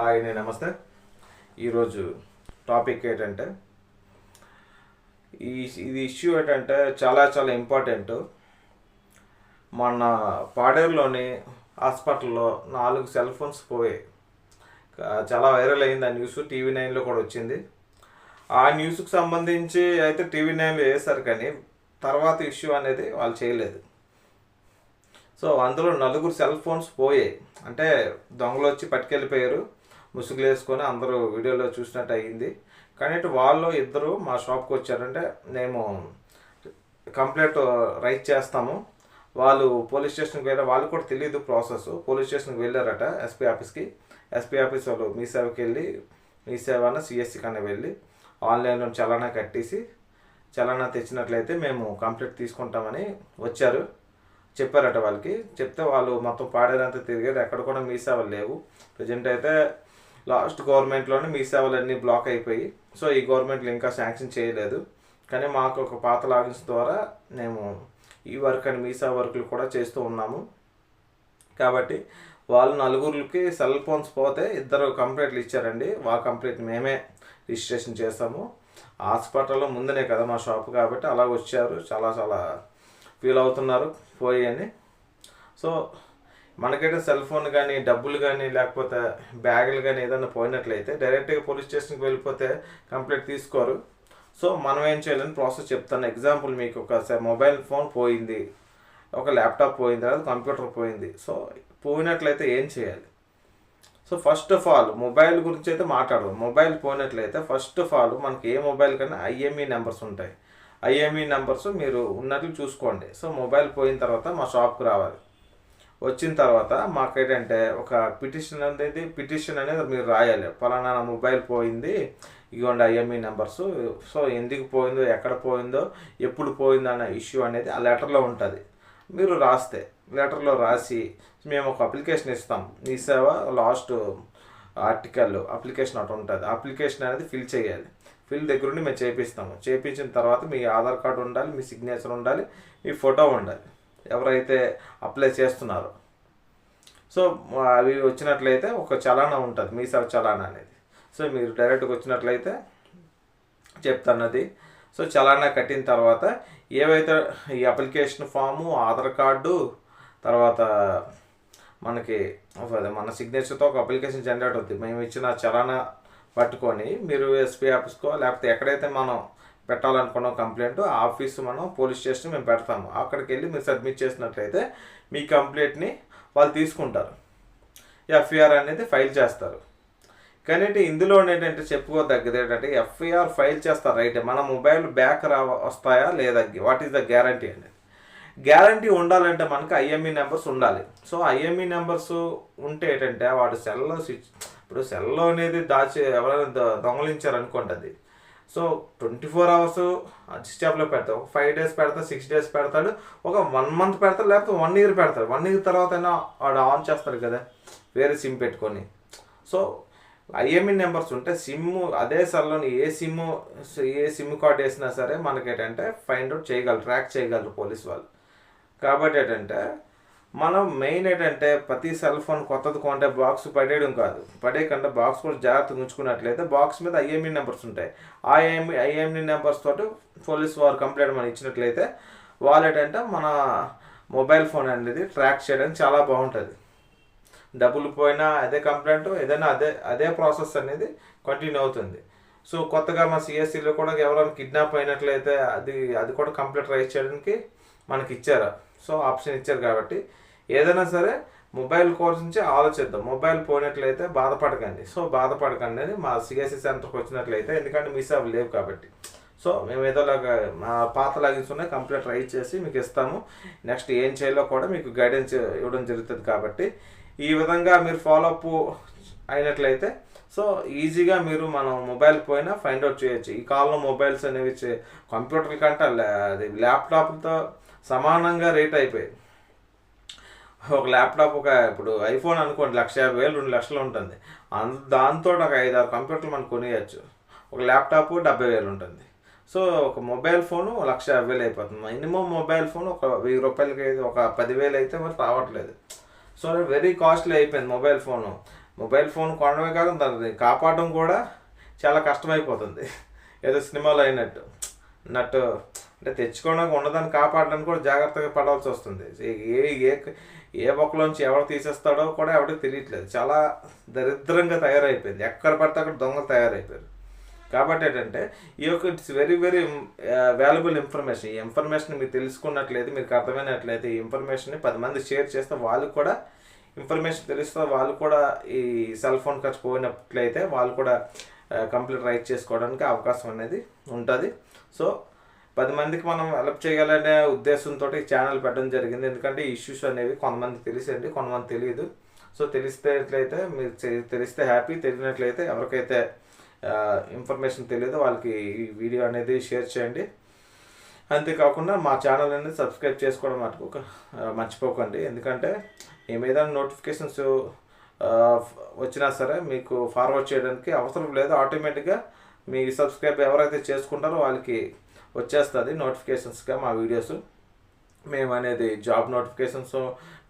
Hi నేను నమస్తే. ఈరోజు టాపిక్ ఏంటంటే ఈ ఇది ఇష్యూ ఏంటంటే చాలా చాలా ఇంపార్టెంట్. మన పాడేరులోని హాస్పిటల్లో నాలుగు సెల్ ఫోన్స్ పోయాయి. చాలా వైరల్ అయింది. ఆ న్యూస్ టీవీ నైన్లో కూడా వచ్చింది. ఆ న్యూస్కి సంబంధించి అయితే టీవీ నైన్లో వేశారు కానీ తర్వాత ఇష్యూ అనేది వాళ్ళు చేయలేదు. సో అందులో నలుగురు సెల్ ఫోన్స్ పోయాయి. అంటే దొంగలు వచ్చి పట్టుకెళ్ళిపోయారు. ముసుగులు వేసుకొని అందరూ వీడియోలో చూసినట్టు అయ్యింది. కానీ వాళ్ళు ఇద్దరు మా షాప్కి వచ్చారంటే మేము కంప్లైంట్ రైట్ చేస్తాము. వాళ్ళు పోలీస్ స్టేషన్కి వెళ్ళారు. వాళ్ళు కూడా తెలియదు ప్రాసెస్. పోలీస్ స్టేషన్కి వెళ్ళారట ఎస్పీ ఆఫీస్కి. ఎస్పీ ఆఫీస్ వాళ్ళు మీ సేవకి వెళ్ళి మీ సేవ సిఎస్సి కన్నా వెళ్ళి ఆన్లైన్లో చలానా కట్టేసి చలానా తెచ్చినట్లయితే మేము కంప్లీట్ తీసుకుంటామని వచ్చారు. చెప్పారట వాళ్ళకి. చెప్తే వాళ్ళు మొత్తం పాడేదంతా తిరిగారు ఎక్కడ కూడా మీ సేవలు లేవు. ప్రజెంట్ అయితే లాస్ట్ గవర్నమెంట్లోనే మీ సేవలు అన్నీ బ్లాక్ అయిపోయి సో ఈ గవర్నమెంట్లో ఇంకా శాంక్షన్ చేయలేదు. కానీ మాకు ఒక పాత లాగిన్స్ ద్వారా మేము ఈ వర్క్ అండ్ మీ సేవ వర్క్లు కూడా చేస్తూ ఉన్నాము. కాబట్టి వాళ్ళు నలుగురికి సెల్ ఫోన్స్ పోతే ఇద్దరు కంప్లైంట్లు ఇచ్చారండి. వాళ్ళ కంప్లైంట్ మేమే రిజిస్ట్రేషన్ చేస్తాము. హాస్పిటల్లో ముందనే కదా మా షాప్ కాబట్టి అలా వచ్చారు. చాలా చాలా ఫీల్ అవుతున్నారు పోయి అని. సో మనకైతే సెల్ ఫోన్ కానీ డబ్బులు కానీ లేకపోతే బ్యాగులు కానీ ఏదైనా పోయినట్లయితే డైరెక్ట్గా పోలీస్ స్టేషన్కి వెళ్ళిపోతే కంప్లైంట్ తీసుకోరు. సో మనం ఏం చేయాలని ప్రాసెస్ చెప్తాను ఎగ్జాంపుల్ మీకు ఒక మొబైల్ ఫోన్ పోయింది. ఒక ల్యాప్టాప్ పోయింది లేదా కంప్యూటర్ పోయింది. సో పోయినట్లయితే ఏం చేయాలి? So first of all mobile గురించి అయితే మాట్లాడదు. మొబైల్ పోయినట్లయితే ఫస్ట్ ఆఫ్ ఆల్ మనకి ఏ మొబైల్ కన్నా ఐఎంఈ నెంబర్స్ ఉంటాయి. ఐఎంఈ నెంబర్స్ మీరు ఉన్నట్లు చూసుకోండి. సో మొబైల్ పోయిన తర్వాత మా షాప్కి రావాలి. వచ్చిన తర్వాత మాకేంటంటే ఒక పిటిషన్ అనేది పిటిషన్ అనేది మీరు రాయాలి. ఫలానా నా మొబైల్ పోయింది ఇదిగోండి ఐఎంఈ నెంబర్స్. సో ఎందుకు పోయిందో ఎక్కడ పోయిందో ఎప్పుడు పోయిందో అనే ఇష్యూ అనేది ఆ లెటర్లో ఉంటుంది. మీరు రాస్తే లెటర్లో రాసి మేము ఒక అప్లికేషన్ ఇస్తాం. మీ సేవ లాస్ట్ ఆర్టికల్ అప్లికేషన్ అటు ఉంటుంది. అప్లికేషన్ అనేది ఫిల్ చేయాలి. ఫిల్ దగ్గర నుండి మేము చేపిస్తాము. చేపించిన తర్వాత మీ ఆధార్ కార్డు ఉండాలి మీ సిగ్నేచర్ ఉండాలి మీ ఫోటో ఉండాలి. ఎవరైతే అప్లై చేస్తున్నారో. సో అవి వచ్చినట్లయితే ఒక చలానా ఉంటుంది మీ సేవ చలానా అనేది. సో మీరు డైరెక్ట్గా వచ్చినట్లయితే చెప్తున్నది. సో చలానా కట్టిన తర్వాత ఏవైతే ఈ అప్లికేషన్ ఫాము ఆధార్ కార్డు తర్వాత మనకి అదే మన సిగ్నేచర్తో ఒక అప్లికేషన్ జనరేట్ అవుతుంది మేము ఇచ్చిన చలానా పట్టుకొని మీరు ఎస్పీ ఆఫీస్కో లేకపోతే ఎక్కడైతే మనం పెట్టాలనుకున్న కంప్లైంట్ ఆ ఆఫీస్ మనం పోలీస్ స్టేషన్ మేము పెడతాము. అక్కడికి వెళ్ళి మీరు సబ్మిట్ చేసినట్లయితే మీ కంప్లైంట్ని వాళ్ళు తీసుకుంటారు. ఎఫ్ఐఆర్ అనేది ఫైల్ చేస్తారు. కానీ అంటే ఇందులో ఏంటంటే చెప్పుకోదగ్గది ఏంటంటే ఎఫ్ఐఆర్ ఫైల్ చేస్తారు. రైట్ మన మొబైల్ బ్యాక్ రా వస్తాయా లేదా? వాట్ ఈస్ ద గ్యారంటీ అనేది. గ్యారంటీ ఉండాలంటే మనకు ఐఎంఈ నెంబర్స్ ఉండాలి. సో ఐఎంఈ నెంబర్స్ ఉంటే ఏంటంటే వాడు సెల్లో స్విచ్ ఇప్పుడు సెల్లో అనేది దాచి ఎవరైనా దొ- దొంగలించారు అనుకోండి అది. సో ట్వంటీ ఫోర్ అవర్స్ స్టాప్లో పెడతావు ఒక ఫైవ్ డేస్ పెడతా సిక్స్ డేస్ పెడతాడు ఒక వన్ మంత్ పెడతాడు లేకపోతే వన్ ఇయర్ పెడతాడు. వన్ ఇయర్ తర్వాత అయినా వాడు ఆన్ చేస్తాడు కదా వేరే సిమ్ పెట్టుకొని. సో ఐఎంఈ నెంబర్స్ ఉంటే సిమ్ అదే సెల్లోని ఏ సిమ్ ఏ సిమ్ కార్డ్ వేసినా సరే మనకి ఏంటంటే ఫైండ్ అవుట్ చేయగలరు ట్రాక్ చేయగలరు పోలీస్ వాళ్ళు. కాబట్టి ఏంటంటే మనం మెయిన్ ఏంటంటే ప్రతి సెల్ ఫోన్ కొత్తది కొంటే బాక్స్ పడేయడం కాదు. పడేయకుండా బాక్స్ కూడా జాగ్రత్తగా ఉంచుకున్నట్లయితే బాక్స్ మీద ఐఎంఈ నెంబర్స్ ఉంటాయి. ఆ ఐఎంఈ ఐఎంఈ నెంబర్స్ తోటి పోలీస్ వారు కంప్లైంట్ మనం ఇచ్చినట్లయితే వాళ్ళు ఏంటంటే మన మొబైల్ ఫోన్ అనేది ట్రాక్ చేయడానికి చాలా బాగుంటుంది. డబ్బులు పోయినా అదే కంప్లైంట్ ఏదైనా అదే అదే ప్రాసెస్ అనేది కంటిన్యూ అవుతుంది. సో కొత్తగా మా సిఎస్సిలో కూడా ఎవరైనా కిడ్నాప్ అయినట్లయితే అది అది కూడా కంప్లీట్ రైజ్ చేయడానికి మనకి ఇచ్చారు. సో ఆప్షన్ ఇచ్చారు కాబట్టి. ఏదైనా సరే మొబైల్ కోర్స్ నుంచి ఆలోచిద్దాం. మొబైల్ పోయినట్లయితే బాధపడకండి. సో బాధపడకండి అని మా సిఎస్సి సెంటర్కి వచ్చినట్లయితే ఎందుకంటే మీ సేవ లేవు కాబట్టి. సో మేము ఏదోలాగా మా పాత లాగిన్స్ ఉన్నాయి కంప్లీట్ ట్రై చేసి మీకు ఇస్తాము. నెక్స్ట్ ఏం చేయాలో కూడా మీకు గైడెన్స్ ఇవ్వడం జరుగుతుంది కాబట్టి. ఈ విధంగా మీరు ఫాలో అప్ అయినట్లయితే సో ఈజీగా మీరు మనం మొబైల్ పోయినా ఫైండ్ అవుట్ చేయొచ్చు. ఈ కాలంలో మొబైల్స్ అనేవి కంప్యూటర్ కంటే అది ల్యాప్టాప్తో సమానంగా రేట్ అయిపోయాయి ఒక ల్యాప్టాప్ ఒక ఇప్పుడు ఐఫోన్ అనుకోండి లక్ష యాభై వేలు రెండు లక్షలు ఉంటుంది. అంత దాంతో ఒక ఐదు ఆరు కంప్యూటర్లు మనం కొనియచ్చు. ఒక ల్యాప్టాప్ డెబ్బై వేలు ఉంటుంది. సో ఒక మొబైల్ ఫోను లక్ష యాభై వేలు అయిపోతుంది. మినిమం మొబైల్ ఫోన్ ఒక వెయ్యి రూపాయలకి అయితే ఒక పదివేలు అయితే మరి రావట్లేదు. సో వెరీ కాస్ట్లీ అయిపోయింది మొబైల్ ఫోను. మొబైల్ ఫోన్ కొనడమే కాదు దాన్ని కాపాడడం కూడా చాలా కష్టమైపోతుంది. ఏదో సినిమాలో అయినట్టు. నట్టు అంటే తెచ్చుకోవడానికి ఉన్నదాన్ని కాపాడడానికి కూడా జాగ్రత్తగా పడాల్సి వస్తుంది. ఏ ఏ ఏ బొక్కలోంచి ఎవరు తీసేస్తాడో కూడా ఎవరికి తెలియట్లేదు. చాలా దరిద్రంగా తయారైపోయింది. ఎక్కడ పడితే అక్కడ దొంగలు తయారైపోయారు. కాబట్టి ఏంటంటే ఈ యొక్క it's very very valuable information. ఈ ఇన్ఫర్మేషన్ మీరు తెలుసుకున్నట్లయితే మీకు అర్థమైనట్లయితే ఈ ఇన్ఫర్మేషన్ని పది మంది షేర్ చేస్తే వాళ్ళకి కూడా ఇన్ఫర్మేషన్ తెలుస్తే వాళ్ళు కూడా ఈ సెల్ ఫోన్ ఖర్చు పోయినట్లయితే వాళ్ళు కూడా కంప్లీట్ రైట్ చేసుకోవడానికి అవకాశం అనేది ఉంటుంది. సో పది మందికి మనం హెల్ప్ చేయాలనే ఉద్దేశంతో ఈ ఛానల్ పెట్టడం జరిగింది. ఎందుకంటే ఇష్యూస్ అనేవి కొంతమంది తెలిసండి కొంతమంది తెలియదు. సో తెలిస్తేట్లయితే మీరు తెలిస్తే హ్యాపీ తెలియనట్లయితే ఎవరికైతే ఇన్ఫర్మేషన్ తెలియదో వాళ్ళకి ఈ వీడియో అనేది షేర్ చేయండి. అంతేకాకుండా మా ఛానల్ అనేది సబ్స్క్రైబ్ చేసుకోవడం మటుకు ఒక- మర్చిపోకండి. ఎందుకంటే మేము నోటిఫికేషన్స్ వచ్చినా సరే మీకు ఫార్వర్డ్ చేయడానికి అవసరం లేదు. ఆటోమేటిక్గా మీ సబ్స్క్రైబ్ ఎవరైతే చేసుకుంటారో వాళ్ళకి వచ్చేస్తుంది నోటిఫికేషన్స్గా మా వీడియోస్. మేము అనేది జాబ్ నోటిఫికేషన్స్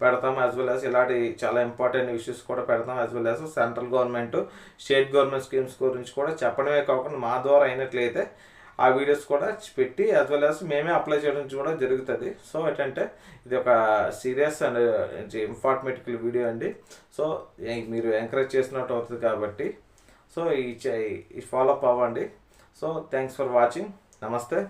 పెడతాం యాజ్ వెల్ యాజ్ ఇలాంటి చాలా ఇంపార్టెంట్ ఇష్యూస్ కూడా పెడతాం as well as central government state government schemes గురించి కూడా చెప్పడమే కాకుండా మా ద్వారా అయినట్లయితే ఆ వీడియోస్ కూడా పెట్టి యాజ్ వెల్ యాజ్ మేమే అప్లై చేయడం కూడా జరుగుతుంది. సో ఏంటంటే ఇది ఒక సీరియస్ అండ్ ఇన్ఫార్మేటికల్ వీడియో అండి. సో మీరు ఎంకరేజ్ చేసినట్టు అవుతుంది కాబట్టి. సో ఈ చే- ఈ ఫాలో అప్ అవ్వండి. సో థ్యాంక్స్ ఫర్ వాచింగ్ నమస్తే